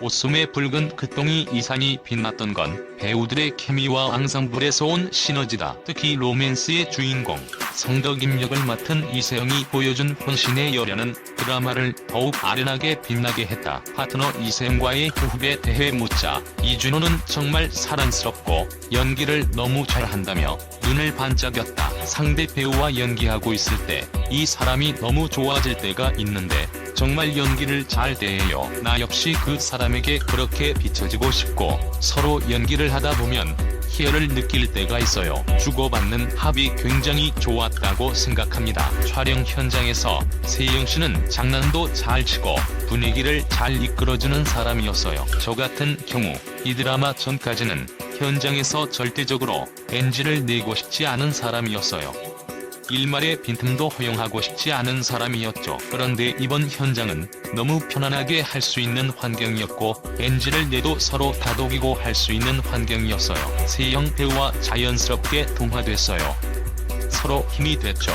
옷소매 붉은 그똥이 이상이 빛났던 건 배우들의 케미와 앙상블에서 온 시너지다. 특히 로맨스의 주인공 성덕 임역을 맡은 이세영이 보여준 혼신의 열연은 드라마를 더욱 아련하게 빛나게 했다. 파트너 이세영과의 호흡에 대해 묻자 이준호는 정말 사랑스럽고 연기를 너무 잘한다며 눈을 반짝였다. 상대 배우와 연기하고 있을 때 이 사람이 너무 좋아질 때가 있는데 정말 연기를 잘 대해요. 나 역시 그 사람에게 그렇게 비춰지고 싶고 서로 연기를 하다 보면 희열을 느낄 때가 있어요. 주고받는 합이 굉장히 좋았다고 생각합니다. 촬영 현장에서 세영 씨는 장난도 잘 치고 분위기를 잘 이끌어주는 사람이었어요. 저 같은 경우 이 드라마 전까지는 현장에서 절대적으로 NG를 내고 싶지 않은 사람이었어요. 일말의 빈틈도 허용하고 싶지 않은 사람이었죠. 그런데 이번 현장은 너무 편안하게 할 수 있는 환경이었고 NG를 내도 서로 다독이고 할 수 있는 환경이었어요. 세영 배우와 자연스럽게 동화됐어요. 서로 힘이 됐죠.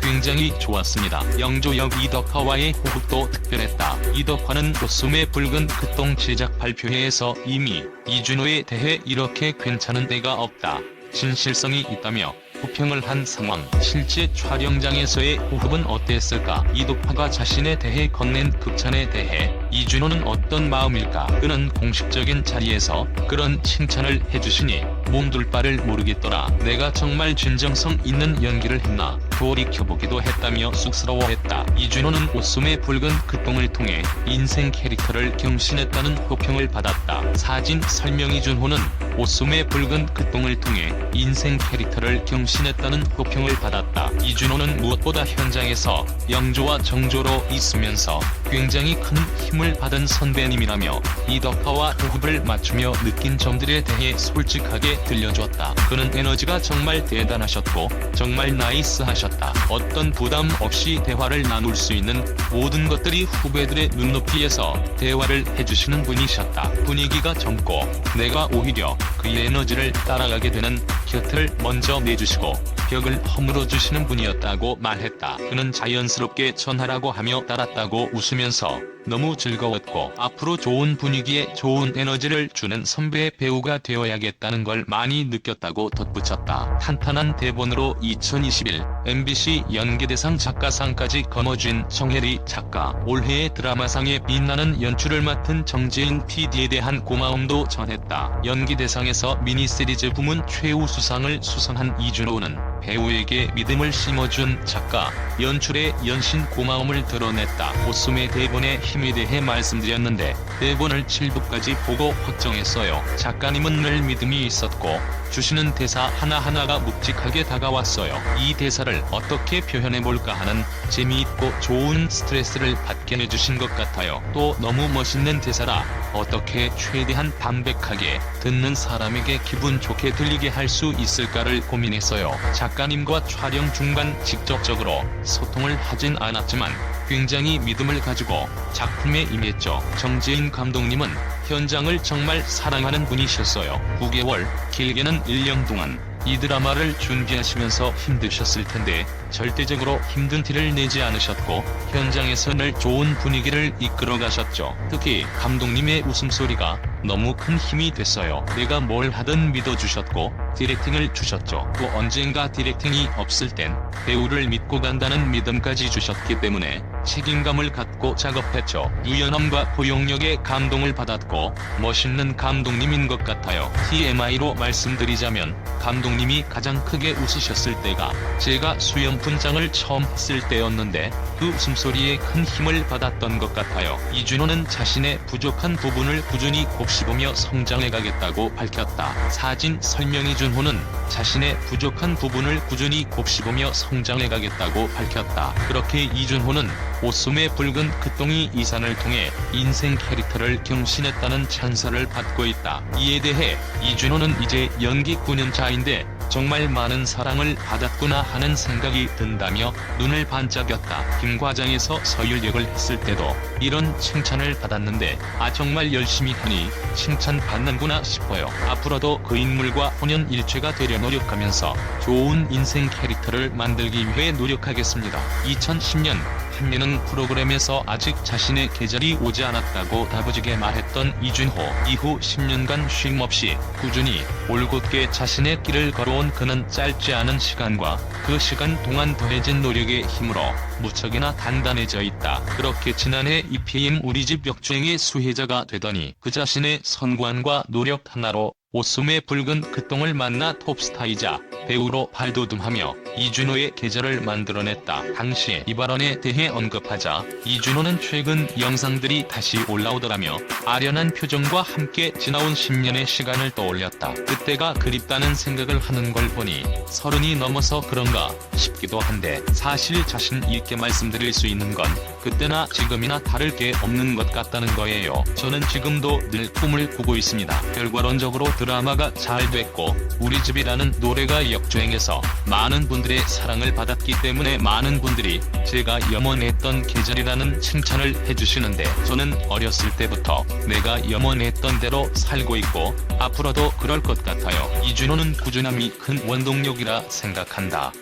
굉장히 좋았습니다. 영조역 이덕화와의 호흡도 특별했다. 이덕화는 옷소매 붉은 그똥 제작 발표회에서 이미 이준호에 대해 이렇게 괜찮은 데가 없다. 진실성이 있다며 호평을 한 상황. 실제 촬영장에서의 호흡은 어땠을까? 이덕화가 자신에 대해 건넨 극찬에 대해 이준호는 어떤 마음일까? 그는 공식적인 자리에서 그런 칭찬을 해주시니 몸둘 바를 모르겠더라. 내가 정말 진정성 있는 연기를 했나? 돌이켜보기도 했다며 쑥스러워했다. 이준호는 옷소매 붉은 그똥을 통해 인생 캐릭터를 경신했다는 호평을 받았다. 사진 설명 이준호는 옷소매 붉은 그똥을 통해 인생 캐릭터를 경신했다는 호평을 받았다. 이준호는 무엇보다 현장에서 영조와 정조로 있으면서 굉장히 큰 힘을 받은 선배님이라며 이덕화와 호흡을 맞추며 느낀 점들에 대해 솔직하게 들려주었다. 그는 에너지가 정말 대단하셨고 정말 나이스하셨다. 어떤 부담 없이 대화를 나눌 수 있는 모든 것들이 후배들의 눈높이에서 대화를 해주시는 분이셨다. 분위기가 젊고 내가 오히려 그의 에너지를 따라가게 되는 곁을 먼저 내주시고 벽을 허물어 주시는 분이었다고 말했다. 그는 자연스럽게 전하라고 하며 따랐다고 웃으면서 너무 즐거웠고 앞으로 좋은 분위기에 좋은 에너지를 주는 선배 배우가 되어야겠다는 걸 많이 느꼈다고 덧붙였다. 탄탄한 대본으로 2021 MBC 연기대상 작가상까지 거머쥔 정혜리 작가 올해의 드라마상에 빛나는 연출을 맡은 정재인 PD에 대한 고마움도 전했다. 연기대상에서 미니시리즈 부문 최우수상을 수상한 이준호는 배우에게 믿음을 심어준 작가, 연출의 연신 고마움을 드러냈다. 옷숨의 대본의 힘에 대해 말씀드렸는데 대본을 7부까지 보고 확정했어요. 작가님은 늘 믿음이 있었고 주시는 대사 하나하나가 묵직하게 다가왔어요. 이 대사를 어떻게 표현해볼까 하는 재미있고 좋은 스트레스를 받게 해주신 것 같아요. 또 너무 멋있는 대사라 어떻게 최대한 담백하게 듣는 사람에게 기분 좋게 들리게 할 수 있을까를 고민했어요. 작가님과 촬영 중간 직접적으로 소통을 하진 않았지만 굉장히 믿음을 가지고 작품에 임했죠. 정재인 감독님은 현장을 정말 사랑하는 분이셨어요. 9개월, 길게는 1년 동안 이 드라마를 준비하시면서 힘드셨을 텐데 절대적으로 힘든 티를 내지 않으셨고 현장에서 늘 좋은 분위기를 이끌어 가셨죠. 특히 감독님의 웃음소리가 너무 큰 힘이 됐어요. 내가 뭘 하든 믿어주셨고 디렉팅을 주셨죠. 또 언젠가 디렉팅이 없을 땐 배우를 믿고 간다는 믿음까지 주셨기 때문에 책임감을 갖고 작업했죠. 유연함과 포용력에 감동을 받았고 멋있는 감독님인 것 같아요. TMI로 말씀드리자면 감독님이 가장 크게 웃으셨을 때가 제가 수염 분장을 처음 했을 때였는데 그 웃음소리에 큰 힘을 받았던 것 같아요. 이준호는 자신의 부족한 부분을 꾸준히 곱씹으며 성장해가겠다고 밝혔다. 사진 설명 이 준호는 자신의 부족한 부분을 꾸준히 곱씹으며 성장해가겠다고 밝혔다. 그렇게 이준호는 옷소매 붉은 그똥이 이산을 통해 인생 캐릭터를 경신했다는 찬사를 받고 있다. 이에 대해 이준호는 이제 연기 9년차인데 정말 많은 사랑을 받았구나 하는 생각이 든다며 눈을 반짝였다. 김과장에서 서율역을 했을 때도 이런 칭찬을 받았는데 아 정말 열심히 하니 칭찬받는구나 싶어요. 앞으로도 그 인물과 혼연 일체가 되려 노력하면서 좋은 인생 캐릭터를 만들기 위해 노력하겠습니다. 2010년 판예능 프로그램에서 아직 자신의 계절이 오지 않았다고 다부지게 말했던 이준호. 이후 10년간 쉼 없이 꾸준히 올곧게 자신의 길을 걸어온 그는 짧지 않은 시간과 그 시간 동안 더해진 노력의 힘으로 무척이나 단단해져 있다. 그렇게 지난해 EPM 우리집 역주행의 수혜자가 되더니 그 자신의 선관과 노력 하나로 옷숨에 붉은 그 똥을 만나 톱스타이자 배우로 발돋움하며 이준호의 계절을 만들어냈다. 당시 이 발언에 대해 언급하자 이준호는 최근 영상들이 다시 올라오더라며 아련한 표정과 함께 지나온 10년의 시간을 떠올렸다. 그때가 그립다는 생각을 하는 걸 보니 서른이 넘어서 그런가 싶기도 한데 사실 자신 있게 말씀드릴 수 있는 건 그때나 지금이나 다를 게 없는 것 같다는 거예요. 저는 지금도 늘 꿈을 꾸고 있습니다. 결과론적으로 드라마가 잘 됐고 우리 집이라는 노래가 역주행해서 많은 분들의 사랑을 받았기 때문에 많은 분들이 제가 염원했던 계절이라는 칭찬을 해주시는데 저는 어렸을 때부터 내가 염원했던 대로 살고 있고 앞으로도 그럴 것 같아요. 이준호는 꾸준함이 큰 원동력이라 생각한다.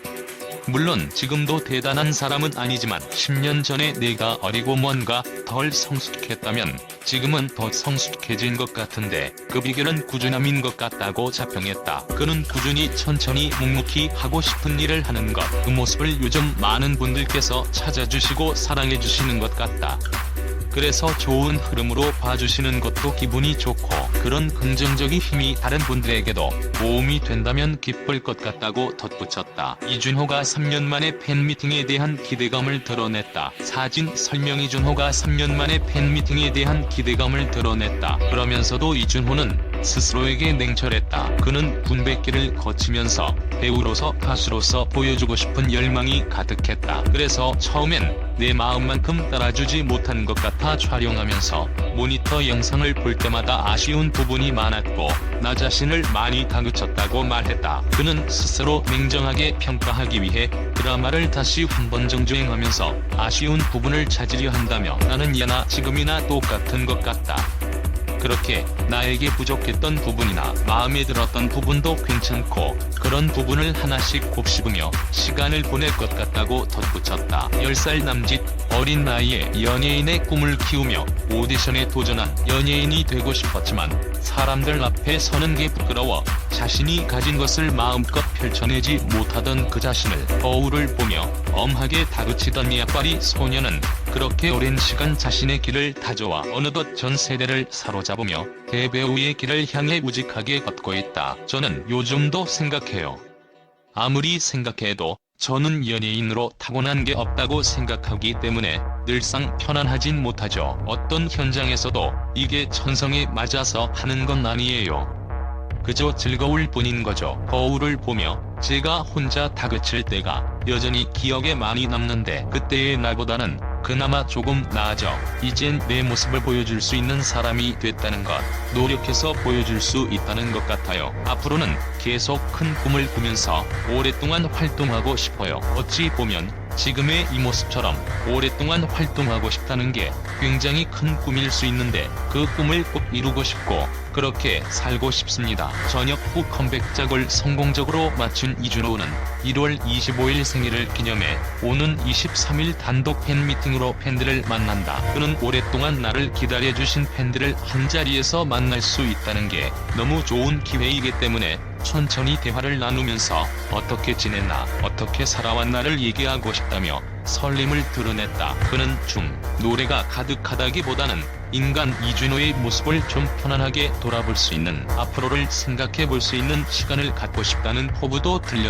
물론 지금도 대단한 사람은 아니지만 10년 전에 내가 어리고 뭔가 덜 성숙했다면 지금은 더 성숙해진 것 같은데 그 비결은 꾸준함인 것 같다고 자평했다. 그는 꾸준히 천천히 묵묵히 하고 싶은 일을 하는 것, 그 모습을 요즘 많은 분들께서 찾아주시고 사랑해주시는 것 같다. 그래서 좋은 흐름으로 봐주시는 것도 기분이 좋고 그런 긍정적인 힘이 다른 분들에게도 도움이 된다면 기쁠 것 같다고 덧붙였다. 이준호가 3년 만에 팬미팅에 대한 기대감을 드러냈다. 사진 설명 이준호가 3년 만에 팬미팅에 대한 기대감을 드러냈다. 그러면서도 이준호는 스스로에게 냉철했다. 그는 군백기를 거치면서 배우로서 가수로서 보여주고 싶은 열망이 가득했다. 그래서 처음엔 내 마음만큼 따라주지 못한 것 같아 촬영하면서 모니터 영상을 볼 때마다 아쉬운 부분이 많았고 나 자신을 많이 다그쳤다고 말했다. 그는 스스로 냉정하게 평가하기 위해 드라마를 다시 한 번 정주행하면서 아쉬운 부분을 찾으려 한다며 나는 예나 지금이나 똑같은 것 같다. 그렇게 나에게 부족했던 부분이나 마음에 들었던 부분도 괜찮고 그런 부분을 하나씩 곱씹으며 시간을 보낼 것 같다고 덧붙였다. 10살 남짓 어린 나이에 연예인의 꿈을 키우며 오디션에 도전한 연예인이 되고 싶었지만 사람들 앞에 서는 게 부끄러워 자신이 가진 것을 마음껏 펼쳐내지 못하던 그 자신을 거울을 보며 엄하게 다그치던 미약발이 소녀는 그렇게 오랜 시간 자신의 길을 다져와 어느덧 전 세대를 사로잡으며 대배우의 길을 향해 우직하게 걷고 있다. 저는 요즘도 생각해요. 아무리 생각해도 저는 연예인으로 타고난 게 없다고 생각하기 때문에 늘상 편안하진 못하죠. 어떤 현장에서도 이게 천성에 맞아서 하는 건 아니에요. 그저 즐거울 뿐인 거죠. 거울을 보며 제가 혼자 다그칠 때가 여전히 기억에 많이 남는데 그때의 나보다는 그나마 조금 나아져 이젠 내 모습을 보여줄 수 있는 사람이 됐다는 것 노력해서 보여줄 수 있다는 것 같아요. 앞으로는 계속 큰 꿈을 꾸면서 오랫동안 활동하고 싶어요. 어찌 보면 지금의 이 모습처럼 오랫동안 활동하고 싶다는 게 굉장히 큰 꿈일 수 있는데 그 꿈을 꼭 이루고 싶고 그렇게 살고 싶습니다. 전역 후 컴백작을 성공적으로 마친 이준호는 1월 25일 생일을 기념해 오는 23일 단독 팬미팅으로 팬들을 만난다. 그는 오랫동안 나를 기다려주신 팬들을 한자리에서 만날 수 있다는 게 너무 좋은 기회이기 때문에 천천히 대화를 나누면서 어떻게 지냈나, 어떻게 살아왔나를 얘기하고 싶다며 설렘을 드러냈다. 그는 중 노래가 가득하다기보다는 인간 이준호의 모습을 좀 편안하게 돌아볼 수 있는 앞으로를 생각해 볼 수 있는 시간을 갖고 싶다는 포부도 들렸다.